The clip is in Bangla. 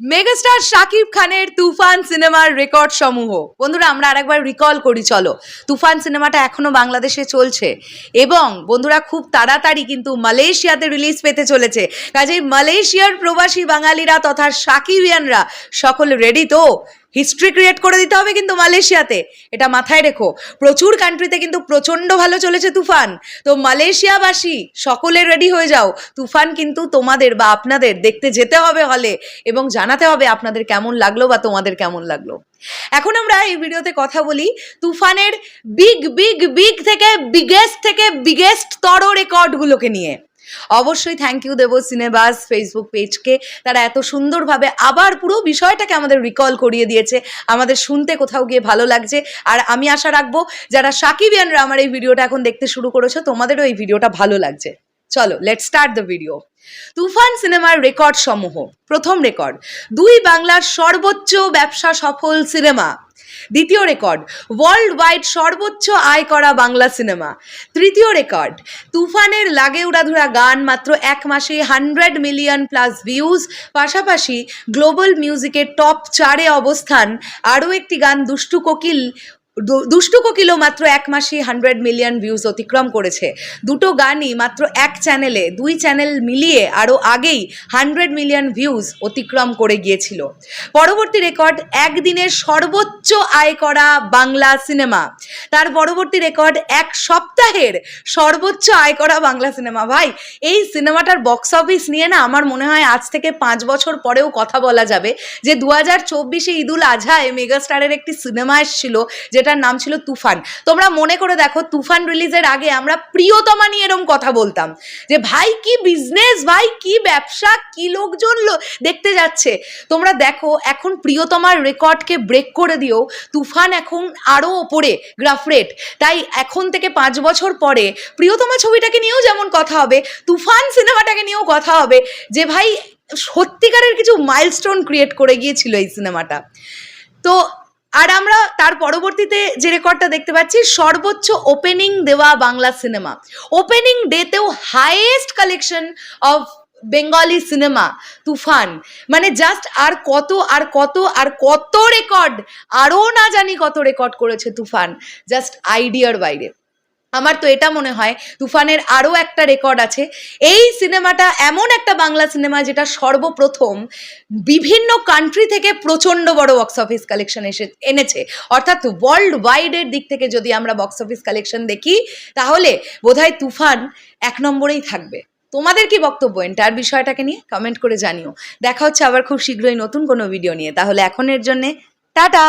মেগাস্টার শাকিব খানের তুফান সিনেমার রেকর্ড সমূহ। বন্ধুরা, আমরা আরেকবার রিকল করি, চলো। তুফান সিনেমাটা এখনও বাংলাদেশে চলছে। এবং বন্ধুরা, খুব তাড়াতাড়ি কিন্তু মালয়েশিয়াতে রিলিজ পেতে চলেছে। কাজেই মালয়েশিয়ার প্রবাসী বাঙালিরা তথা সাকিবিয়ানরা সকল রেডি তো? হিস্ট্রি ক্রিয়েট করে দিতে হবে কিন্তু মালয়েশিয়াতে। এটা মাথায় রেখো। প্রচুর কান্ট্রিতে কিন্তু প্রচণ্ড ভালো চলেছে তুফান। তো মালয়েশিয়াবাসী, সকলে রেডি হয়ে যাও। তুফান কিন্তু তোমাদের বা আপনাদের দেখতে যেতে হবে হলে এবং জানাতে হবে আপনাদের কেমন লাগল বা তোমাদের কেমন লাগল। এখন আমরা এই ভিডিওতে কথা বলি তুফানের বিগ বিগ বিগ থেকে বিগেস্ট থেকে বিগেস্ট তর রেকর্ডগুলোকে নিয়ে। অবশ্যই থ্যাংক ইউ দেবো সিনেবাস ফেসবুক পেজকে তারা এত সুন্দরভাবে আবার পুরো বিষয়টাকে আমাদের রিকল করিয়ে দিয়েছে। আমাদের শুনতে কোথাও গিয়ে ভালো লাগছে। আর আমি আশা রাখব, যারা সাকিবিয়ানরা আমার এই ভিডিওটা এখন দেখতে শুরু করেছ, তোমাদেরও এই ভিডিওটা ভালো লাগছে। চলো let start the video Toofan সিনেমার রেকর্ড সমূহ। প্রথম রেকর্ড দুই বাংলার সর্বোচ্চ ব্যবসা সফল সিনেমা। দ্বিতীয় রেকর্ড ওয়ার্ল্ড ওয়াইড সর্বোচ্চ আয় করা বাংলা সিনেমা তৃতীয় রেকর্ড, তুফানের লাগে উড়াধুরা গান মাত্র এক মাসে হান্ড্রেড মিলিয়ন প্লাস ভিউজ পাশাপাশি গ্লোবাল মিউজিকের টপ চারে অবস্থান। আরও একটি গান দুষ্টু কোকিল দুষ্টু কোকিলও মাত্র এক মাসে হান্ড্রেড মিলিয়ন ভিউজ অতিক্রম করেছে। দুটো গানই মাত্র এক চ্যানেলে দুই চ্যানেল মিলিয়ে আরও আগেই হান্ড্রেড মিলিয়ন ভিউজ অতিক্রম করে গিয়েছিল। পরবর্তী রেকর্ড একদিনের সর্বোচ্চ আয় করা বাংলা সিনেমা তার পরবর্তী রেকর্ড এক সপ্তাহের সর্বোচ্চ আয় করা বাংলা সিনেমা ভাই, এই সিনেমাটার বক্স অফিস নিয়ে না আমার মনে হয় আজ থেকে পাঁচ বছর পরেও কথা বলা যাবে যে দু হাজার চব্বিশে ঈদুল আজহায় মেগাস্টারের একটি সিনেমা এসেছিল যেটার নাম ছিল তুফান। তোমরা মনে করে দেখো, তুফান রিলিজের আগে আমরা প্রিয়তমা নিয়ে এরম কথা বলতাম। যে ভাই, কি বিজনেস ভাই, কি ব্যবসা? কি লোকজন দেখতে যাচ্ছে। তোমরা দেখো, এখন প্রিয়তমার রেকর্ডকে ব্রেক করে দিও, তুফান এখন আরও ওপরে গ্রাফ রেট তাই এখন থেকে পাঁচ বছর পরে প্রিয়তমা ছবিটাকে নিয়েও যেমন কথা হবে, তুফান সিনেমাটাকে নিয়েও কথা হবে, যে ভাই, সত্যিকারের কিছু মাইলস্টোন ক্রিয়েট করে গিয়েছিল এই সিনেমাটা। তো আর আমরা তার পরবর্তীতে যে রেকর্ডটা দেখতে পাচ্ছি, সর্বোচ্চ ওপেনিং দেওয়া Bangla cinema opening ডেতেও highest collection of Bengali cinema Toofan. মানে জাস্ট আর কত আর কত আর কত রেকর্ড আরও না জানি কত রেকর্ড করেছে তুফান। জাস্ট আইডিয়ার বাইরে। আমার তো এটা মনে হয় তুফানের আরও একটা রেকর্ড আছে। এই সিনেমাটা এমন একটা বাংলা সিনেমা যেটা সর্বপ্রথম বিভিন্ন কান্ট্রি থেকে প্রচণ্ড বড় বক্স অফিস কালেকশন এসে, এনেছে। অর্থাৎ ওয়ার্ল্ড ওয়াইডের দিক থেকে যদি আমরা বক্স অফিস কালেকশন দেখি, তাহলে বোধহয় তুফান এক নম্বরেই থাকবে। তোমাদের কি বক্তব্য? এন্টার বিষয়টাকে নিয়ে কমেন্ট করে জানিও। দেখা হচ্ছে আবার খুব শীঘ্রই নতুন কোনো ভিডিও নিয়ে। তাহলে এখনের জন্যে টাটা!